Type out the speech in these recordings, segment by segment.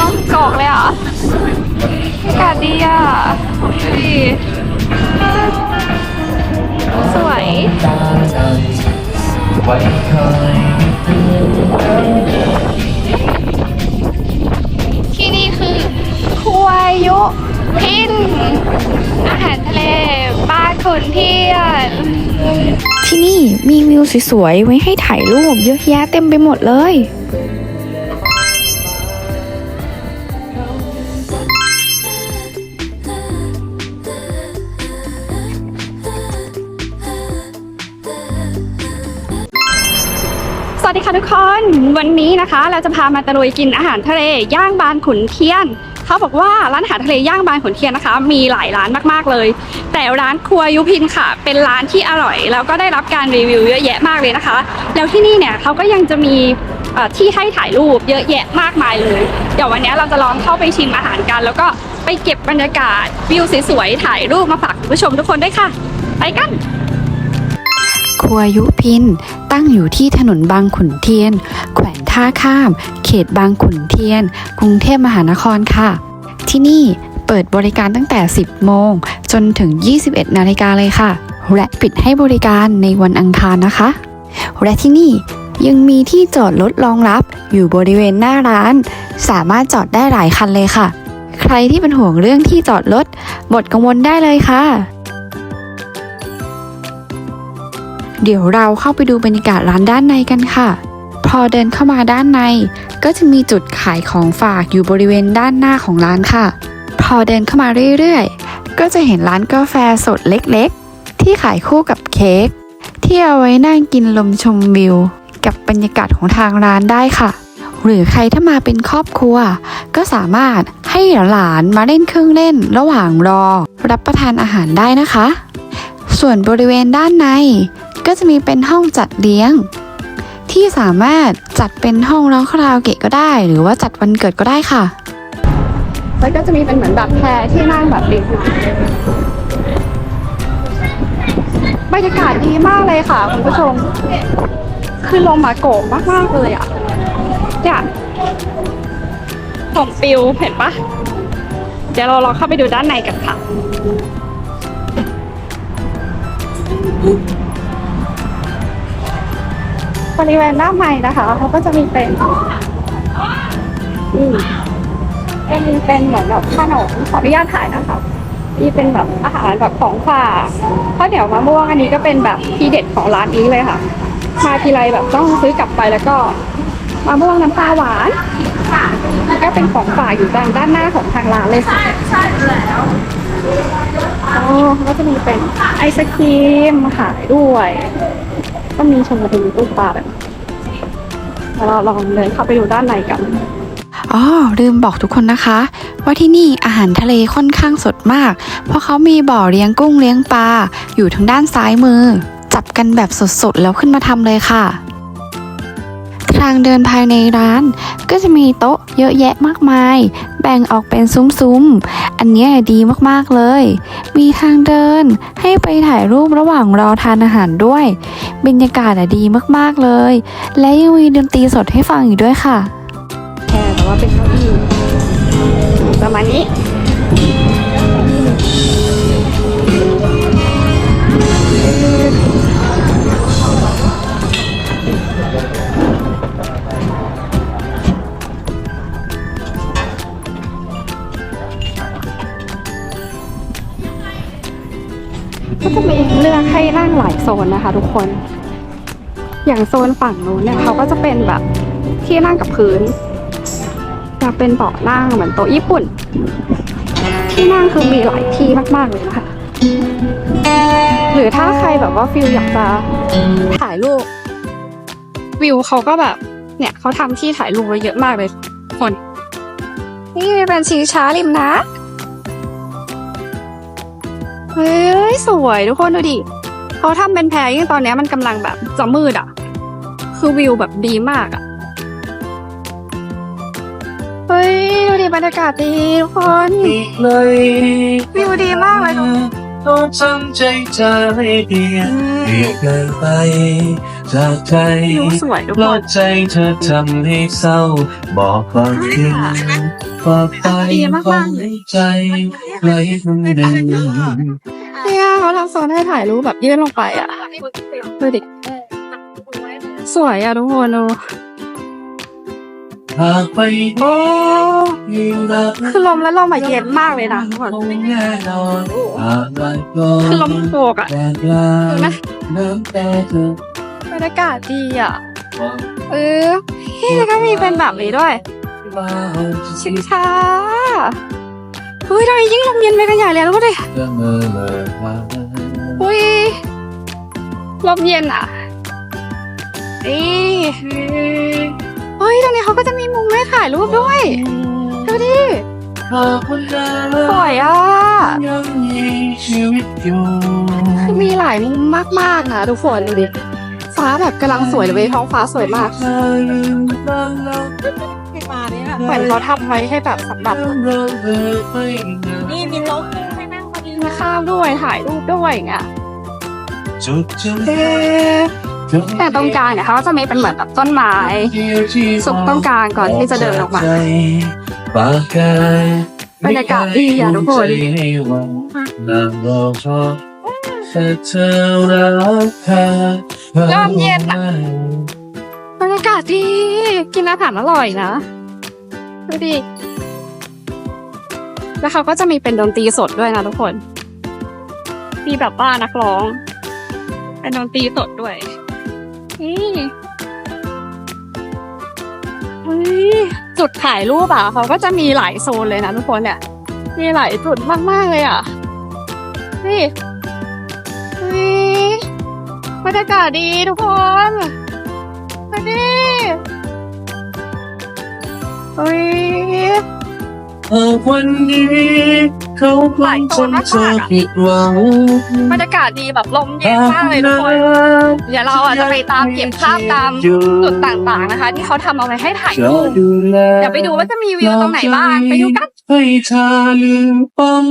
ต้องกอกเลยอะอากาศดีอะดูดิสวยไว้คอยที่นี่คือคุวายุพิน อาหารทะเลบ้านขุนเทียนที่นี่มีวิวสวยๆ ไว้ให้ถ่ายรูปเยอะแยะเต็มไปหมดเลย ค่ะทุกคน วันนี้นะคะเราจะพามาตะลุยกินอาหารทะเลย่างบานขุนเทียน เขาบอกว่าร้านอาหารทะเลย่างบานขุนเทียนนะคะ มีหลายร้านมากๆเลย แต่ร้านครัวยุพินค่ะ เป็นร้านที่อร่อย แล้วก็ได้รับการรีวิวเยอะแยะมากเลยนะคะ แล้วที่นี่เนี่ยเขาก็ยังจะมีที่ให้ถ่ายรูปเยอะแยะมากมายเลย เดี๋ยววันนี้เราจะลองเข้าไปชิมอาหารกัน แล้วก็ไปเก็บบรรยากาศวิวสวยๆถ่ายรูปมาฝากคุณผู้ชมทุกคนด้วยค่ะ ไปกัน รัวยุพิน ตั้งอยู่ที่ถนนบางขุนเทียน แขวงท่าข้าม เขตบางขุนเทียน กรุงเทพมหานครค่ะ ที่นี่เปิดบริการตั้งแต่ 10 โมง จนถึง 21 นาฬิกาเลยค่ะ และปิดให้บริการในวันอังคารนะคะ และที่นี่ยังมีที่จอดรถรองรับอยู่บริเวณหน้าร้าน สามารถจอดได้หลายคันเลยค่ะ ใครที่เป็นห่วงเรื่องที่จอดรถหมดกังวลได้เลยค่ะ เดี๋ยวเราเข้าไปดูบรรยากาศร้านด้านในกันค่ะ พอเดินเข้ามาด้านใน ก็จะมีจุดขายของฝากอยู่บริเวณด้านหน้าของร้านค่ะ พอเดินเข้ามาเรื่อยๆ ก็จะเห็นร้านกาแฟสดเล็กๆ ที่ขายคู่กับเค้กที่เอาไว้นั่งกินลมชมวิว กับบรรยากาศของทางร้านได้ค่ะ หรือใครถ้ามาเป็นครอบครัว ก็สามารถให้หลานมาเล่นเครื่องเล่นระหว่างรอ รับประทานอาหารได้นะคะ ส่วนบริเวณด้านใน ก็จะมีเป็นห้องจัดเลี้ยง ที่สามารถจัดเป็นห้องร้องคาราโอเกะก็ได้ หรือว่าจัดวันเกิดก็ได้ค่ะ แล้วก็จะมีเป็นเหมือนแบบแพรที่นั่งแบบริมบรรยากาศดีมากเลยค่ะคุณผู้ชม คือลมมาโกกมากๆเลยอะเนี่ยผมปิวเห็นปะเดี๋ยวเราลองเข้าไปดูด้านในกันค่ะ บริเวณหน้าใหม่นะคะเขาก็จะมีเป็นอืมเป็นเป็นเหมือนแบบขนมขออนุญาตถ่ายนะคะนี่เป็นแบบอาหารแบบของฝากข้าวเหนียวมะม่วงอันนี้ก็เป็นแบบทีเด็ดของร้านนี้เลยค่ะ มาทีไรแบบต้องซื้อกลับไปแล้วก็มะม่วงน้ำปลาหวานก็เป็นของฝากอยู่ด้านด้านหน้าของทางร้านเลยค่ะใช่แล้วอ๋อก็จะมีเป็นไอศครีมขายด้วย ก็มีชมพูตู้ปลาแบบนี้เดี๋ยวเราลองเดินเข้าไปดูด้านในกันอ๋อลืมบอกทุกคนนะคะ ว่าที่นี่อาหารทะเลค่อนข้างสดมาก เพราะเขามีบ่อเลี้ยงกุ้งเลี้ยงปลาอยู่ทางด้านซ้ายมือ จับกันแบบสดๆ แล้วขึ้นมาทำเลยค่ะ ทางเดินภายในร้านก็จะมีโต๊ะเยอะแยะมากมาย แบ่งออกเป็นซุ้มๆ อันนี้ดีมากๆเลย มีทางเดินให้ไปถ่ายรูประหว่างรอทานอาหารด้วย บรรยากาศดีมากๆเลย และยังมีดนตรีสดให้ฟังอีกด้วยค่ะ แค่แต่ว่าเป็นเก้าอี้ประมาณนี้ หลายโซนนะคะ ทุกคน อย่างโซนฝั่งนู้นเนี่ยเขาก็จะเป็นแบบที่นั่งกับพื้นจะเป็นเบาะนั่งเหมือนโต๊ะญี่ปุ่น ที่นั่งคือมีหลายที่มาก ๆ เลยนะคะหรือถ้าใครแบบว่าฟิลอยากจะถ่ายรูปวิวเขาก็แบบ เนี่ยเขาทำที่ถ่ายรูปไว้เยอะมากเลยทุกคน นี่เป็นชิงช้าริมนะ เฮ้ย สวยทุกคนดูดิ เขาทำเป็นแพรยิ่งตอนเนี้ยมันกำลังแบบจะมืดอะ คือวิวแบบดีมากอะ เฮ้ย ดูดิบรรยากาศดีทุกคนเลยวิวดีมากเลยทุกต้องทำใจจะให้เปลี่ยนเปลี่ยนเกินไปจากใจวิวสวยทุกเพคราะนใจเธอทำให้เศร้า บอกความจริงฝากไปดีมากๆความในใจไว้คนเดิม เนี่ยเขาทำโซนให้ถ่ายรูปแบบยื่นลงไปอะดูดิสวยอะทุกคนดูหากไปพบยิ่งรักคือลมและลมอะเย็นมากเลยนะทุกคนคงแน่นอนหากไม่ก็คือลมโกกอะแดดลาเห็นไหมน้ำตาเธอบรรยากาศดีอะเออพี่แล้วก็มีเป็นแบบนี้ด้วยมาชิงช้า เฮ้ยตอนนี้ยิ่งลมเย็นไปกันใหญ่เลยรู้ดิจะเมื่อเมื่อมาอุ้ยลมเย็นอะนี่เฮ้ยตรงนี้เขาก็จะมีมุมให้ถ่ายรูปด้วยดูดิหากคนเดิสวยอะยังมีชีวิตอยู่คือมีหลายมุมมากๆนะทุกคนดูดิฟ้าแบบกำลังสวยเลยท้องฟ้าสวยมากเธอลื มบ้านเราเหมือนเขาทำไว้ให้แบบสำหรับเราเดินไม่นานนี่มีโต๊ะให้นั่งพอดีมาข้ามด้วยถ่ายรูปด้วยอย่างเงี้ยจุดจุดเอ๊ะแต่ตรงกลางเนี่ยเขาก็จะมีเป็นเหมือนแบบต้นไม้สุกตรงกลางก่อนที่จะเดินออกมาปากกาบรรยากาศดีอะทุกคนใจให้หวังนางรอชอบแค่เธอรักเธอเริ่มเย็นอะบรรยากาศดีกินอาหารอร่อยนะ ดูดิ แล้วเขาก็จะมีเป็นดนตรีสดด้วยนะทุกคน มีแบบว่านักร้อง เป็นดนตรีสดด้วย นี่เฮ้ยจุดถ่ายรูปอะเขาก็จะมีหลายโซนเลยนะทุกคนเนี่ย มีหลายจุดมากๆเลยอะ นี่เฮ้ยบรรยากาศดีทุกคนมาดิ เฮ้ยหากวันนี้เขาคงทนเธอผิดหวังบรรยากาศดีแบบลมเย็นมากเลยทุกคน เดี๋ยวเราอะจะไปตามเก็บภาพตามจุดต่างๆนะคะ ที่เขาทำเอาไว้ให้ถ่ายรูปเดี๋ยวไปดูว่าจะมีวิวตรงไหนบ้าง ไปดูกันให้เธอลืมป้อง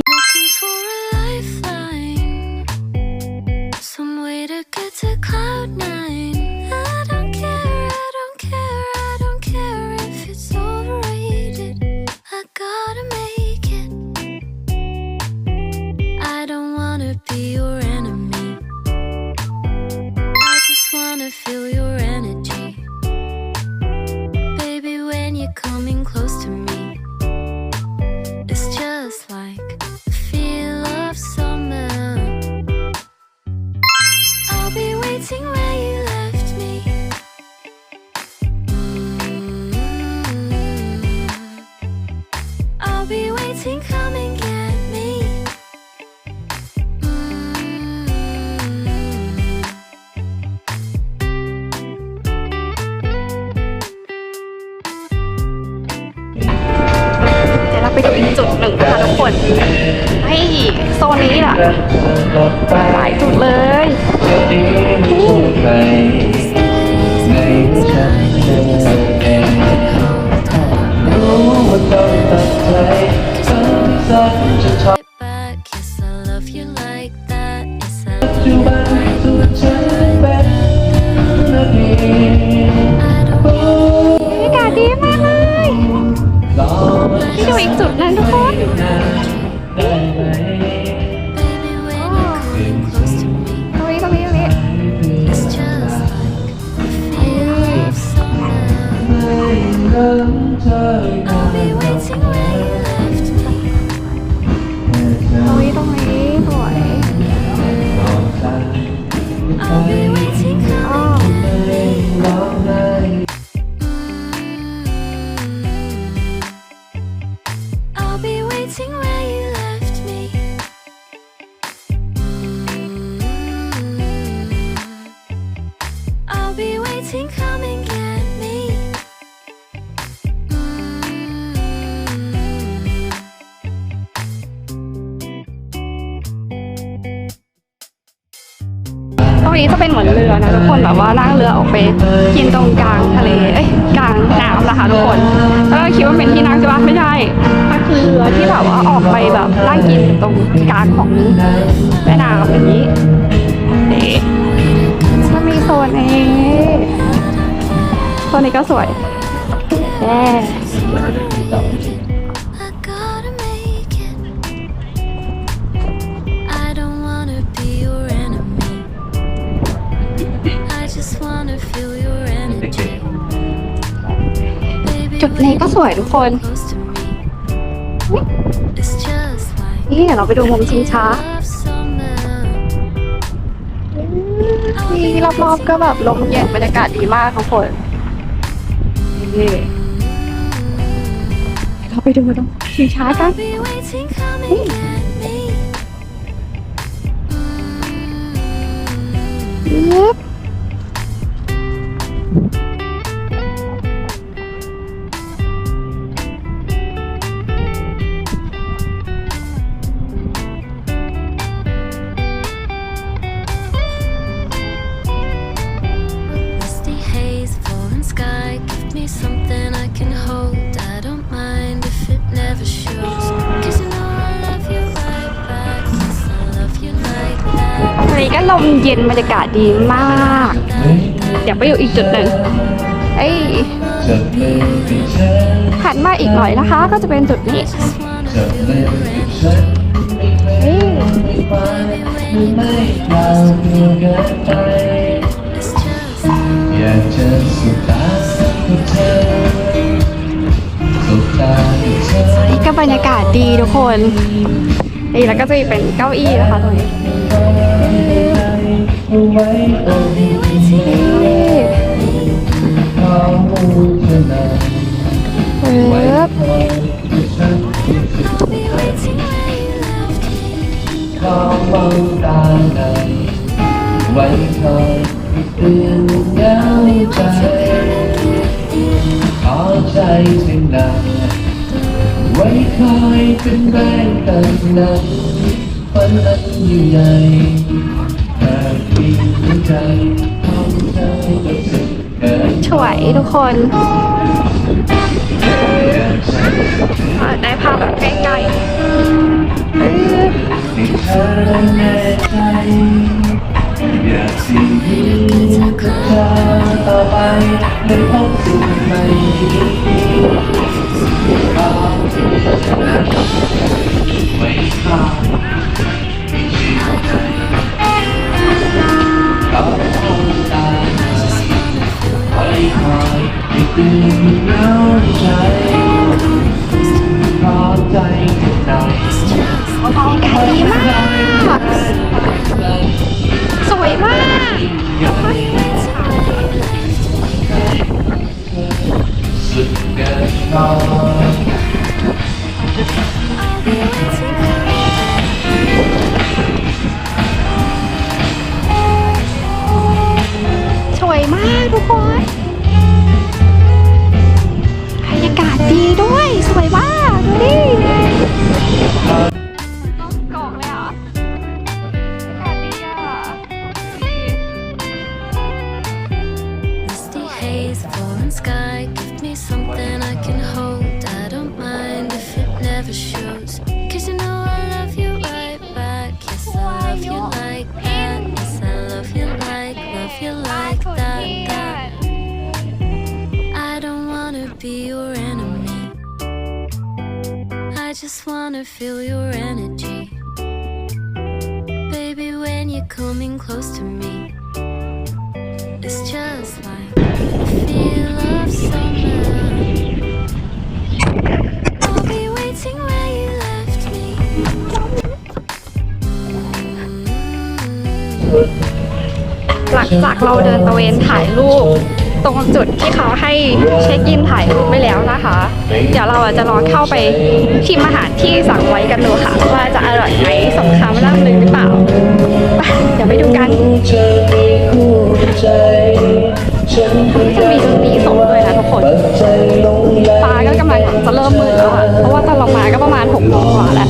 นะคะทุกคนให้โซนนี้แหละหลายจุดเลย Get back, yes, I love you like that. Yes, I love you like that. I don't บรรยากาศดีมากเลยที่ดูอีกจุดหนึงทุกคน แบบว่านั่งเรือออกไปกินตรงกลางทะเล เอ้ยกลางน้ำนะคะทุกคน แล้วก็คิดว่าเป็นที่นั่งใช่ปะไม่ใช่มันคือเรือที่แบบว่าออกไปแบบนั่งกินตรงกลางของแม่น้ำอย่างนี้นี่มันมีโซนนี้โซนนี้ก็สวยแย่ นี้ก็สวยทุกคน นี่เดี๋ยวเราไปดูมุมชิงช้า นี่รอบๆก็แบบลมเย็นบรรยากาศดีมากทุกคนนี่เราไปดูตรงชิงช้ากัน I'll ย็นบรรยากาศดีมาก เดี๋ยวไปอยู่อีกจุดหนึ่งเอ้ยหันมาอีกหน่อยนะคะ ก็จะเป็นจุดนี้ Just wanna feel your energy. เอ้ย It's just อยากจะสุดตากับเธอสุดตากับเธอนี่ก็บรรยากาศดีทุกคนนี่แล้วก็จะมีเป็นเก้าอี้นะคะตรงนี้ เอาไว้ตรงนี้นี่เขาจะนานปึ๊บฉัน I'll be waiting where you left me. เขามองตากันไว้คอยเตือนเหงาใจขอใจสิ่งนั้นไว้คอยเป็นแรงกันนั้นฝันอันยิ่งใหญ่ สวยทุกคนได้ภาพแบบใกล้ๆ ให้ตื่นเหงาใจขอใจกันหน่อยบรรยากาศดีมาก สวยมาก สุดเกินพอสวยมากทุกคน just wanna feel your energy. Baby, when you're coming close to me. It's just like the feel of summer. I'll be waiting where you left me. หลังจากเราเดินตระเวนถ่ายรูป ตรงจุดที่เขาให้เช็คอินถ่ายรูปไปแล้วนะคะ เดี๋ยวเราจะลองเข้าไปชิมอาหารที่สั่งไว้กันดูค่ะ ว่าจะอร่อยไหมสมคำล่ำลือหรือเปล่า เดี๋ยวไปดูกันเธอมีคู่จะมีดนตรีสดด้วยนะทุกคนฟ้าก็กำลังจะเริ่มมืดแล้วอะเพราะว่าตอนเรามาก็ประมาณหกโมงกว่าแล้ว